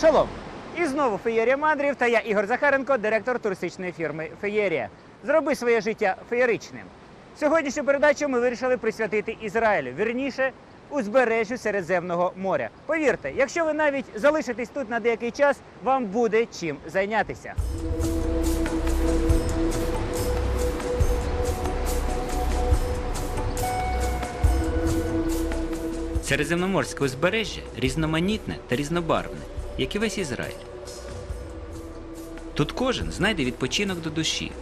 Шалом! І знову феєрія мандрів та я Ігор Захаренко, директор туристичної фірми Феєрія. Зроби своє життя феєричним. Сьогоднішню передачу ми вирішили присвятити Ізраїлю, вірніше узбережжю Середземного моря. Повірте, якщо ви навіть залишитесь тут на деякий час, вам буде чим зайнятися. Середземноморське узбережжя різноманітне та різнобарвне, як і весь Ізраїль. Тут кожен знайде відпочинок до душі.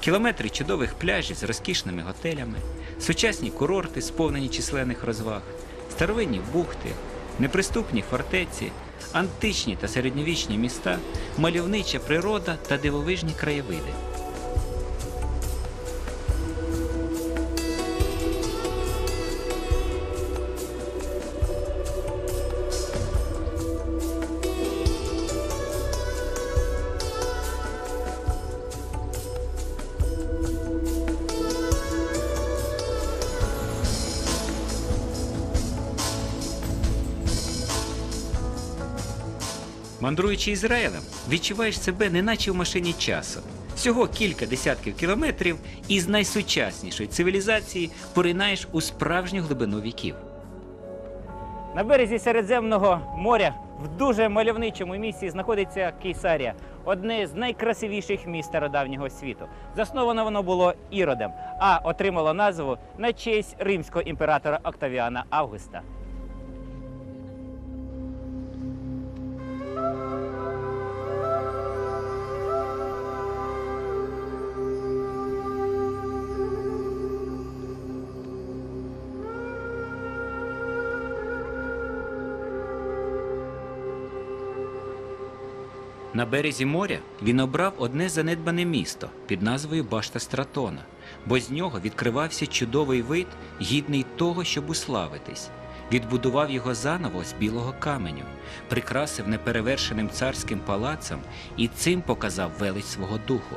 Кілометри чудових пляжів з розкішними готелями, сучасні курорти, сповнені численних розваг, старовинні бухти, неприступні фортеці, античні та середньовічні міста, мальовнича природа та дивовижні краєвиди. Мандруючи Ізраїлем, відчуваєш себе неначе в машині часу. Всього кілька десятків кілометрів і з найсучаснішої цивілізації поринаєш у справжню глибину віків. На березі Середземного моря в дуже мальовничому місці знаходиться Кейсарія, одне з найкрасивіших міст стародавнього світу. Засновано воно було Іродом, а отримало назву на честь римського імператора Октавіана Августа. На березі моря він обрав одне занедбане місто під назвою Башта Стратона, бо з нього відкривався чудовий вид, гідний того, щоб уславитись. Відбудував його заново з білого каменю, прикрасив неперевершеним царським палацом і цим показав велич свого духу.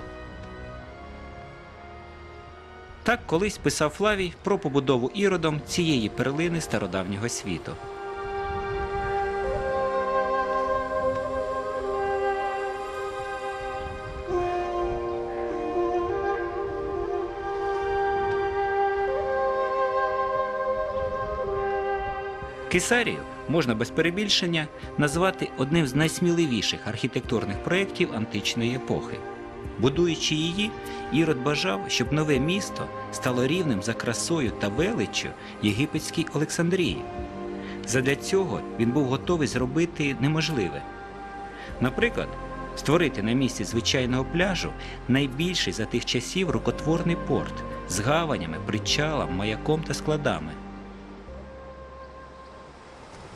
Так колись писав Флавій про побудову іродом цієї перлини стародавнього світу. Кесарію можна без перебільшення назвати одним з найсміливіших архітектурних проєктів античної епохи. Будуючи її, Ірод бажав, щоб нове місто стало рівним за красою та величчю єгипетській Олександрії. Задля цього він був готовий зробити неможливе. Наприклад, створити на місці звичайного пляжу найбільший за тих часів рукотворний порт з гаванями, причалом, маяком та складами.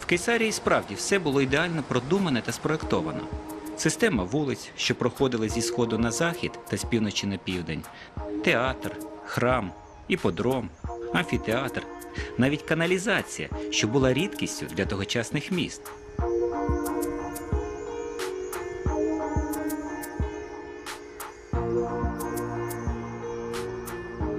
В Кейсарії справді все було ідеально продумане та спроектовано. Система вулиць, що проходили зі сходу на захід та з півночі на південь, театр, храм, іподром, амфітеатр, навіть каналізація, що була рідкістю для тогочасних міст.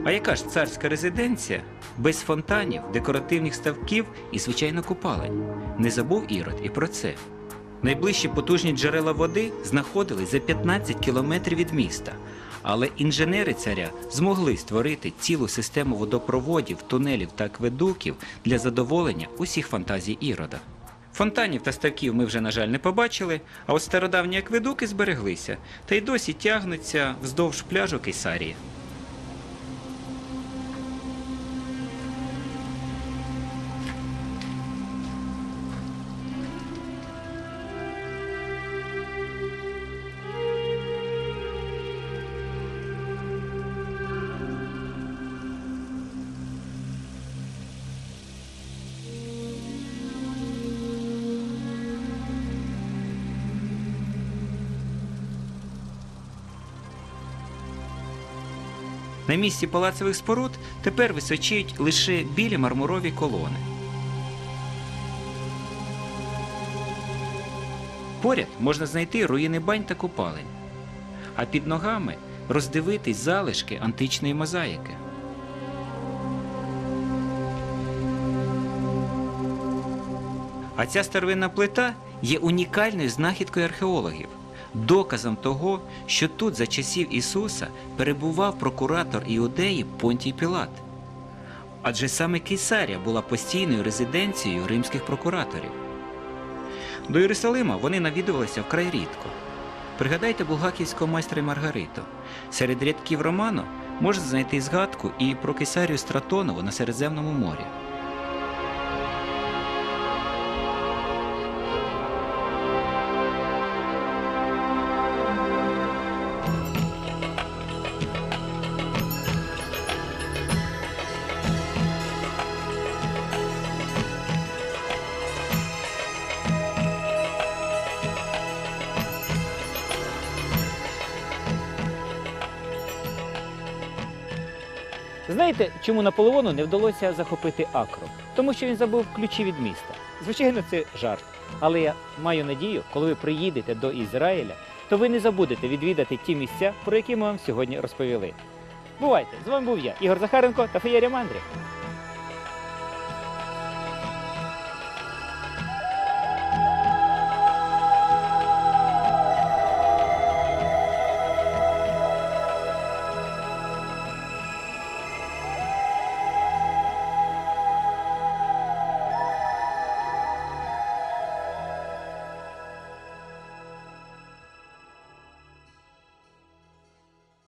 А яка ж царська резиденція без фонтанів, декоративних ставків і, звичайно, купалень? Не забув Ірод і про це. Найближчі потужні джерела води знаходились за 15 кілометрів від міста, але інженери царя змогли створити цілу систему водопроводів, тунелів та акведуків для задоволення усіх фантазій Ірода. Фонтанів та ставків ми вже, на жаль, не побачили, а от стародавні акведуки збереглися та й досі тягнуться вздовж пляжу Кейсарії. На місці палацових споруд тепер височіють лише білі мармурові колони. Поряд можна знайти руїни бань та купалень, а під ногами роздивитись залишки античної мозаїки. А ця старовинна плита є унікальною знахідкою археологів, доказом того, що тут за часів Ісуса перебував прокуратор Іудеї Понтій Пілат. Адже саме Кейсарія була постійною резиденцією римських прокураторів. До Єрусалима вони навідувалися вкрай рідко. Пригадайте булгаківського майстра Маргариту. Серед рядків роману можна знайти згадку і про Кесарію Стратонову на Середземному морі. Знаєте, чому Наполеону не вдалося захопити Акру? Тому що він забув ключі від міста. Звичайно, це жарт. Але я маю надію, коли ви приїдете до Ізраїля, то ви не забудете відвідати ті місця, про які ми вам сьогодні розповіли. Бувайте! З вами був я, Ігор Захаренко та Феєрія Мандрів.